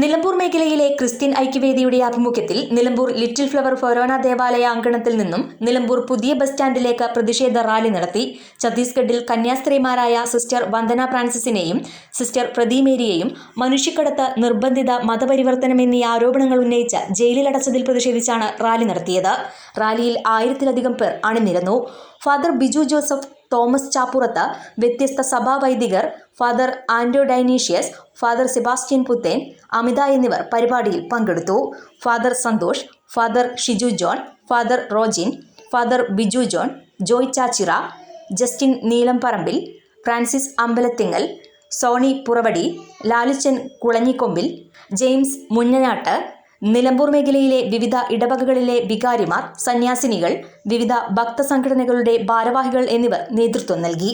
നിലമ്പൂർ മേഖലയിലെ ക്രിസ്ത്യൻ ഐക്യവേദിയുടെ ആഭിമുഖ്യത്തിൽ Nilambur little flower ഫൊറോണ ദേവാലയ അങ്കണത്തിൽ നിന്നും നിലമ്പൂർ പുതിയ ബസ് സ്റ്റാൻഡിലേക്ക് പ്രതിഷേധ റാലി നടത്തി. ഛത്തീസ്ഗഡിൽ കന്യാസ്ത്രീമാരായ സിസ്റ്റർ വന്ദന ഫ്രാൻസിസിനെയും സിസ്റ്റർ പ്രദീമേരിയെയും മനുഷ്യക്കടത്ത് നിർബന്ധിത മതപരിവർത്തനം എന്നീ ആരോപണങ്ങൾ ഉന്നയിച്ച് ജയിലിലടച്ചതിൽ പ്രതിഷേധിച്ചാണ് റാലി നടത്തിയത്. റാലിയിൽ ആയിരത്തിലധികം പേർ അണിനിരന്നു. ഫാദർ ബിജു ജോസഫ് തോമസ് ചാപ്പുറത്ത് വ്യത്യസ്ത സഭാ വൈദികർ ഫാദർ ആൻഡോ ഡൈനീഷ്യസ് ഫാദർ സെബാസ്റ്റ്യൻ പുത്തേൻ അമിത എന്നിവർ പരിപാടിയിൽ പങ്കെടുത്തു. Father Santhosh father Shiju John father Rojin father Biju John Joy Chachira Justin Neelamparambil Francis Ambalathingal Sony Puravadi Laluchan Kulanjikombil James Munnanattu Nilambur മേഖലയിലെ വിവിധ ഇടവകകളിലെ വികാരിമാർ സന്യാസിനികൾ വിവിധ ഭക്തസംഘടനകളുടെ ഭാരവാഹികൾ എന്നിവർ നേതൃത്വം നൽകി.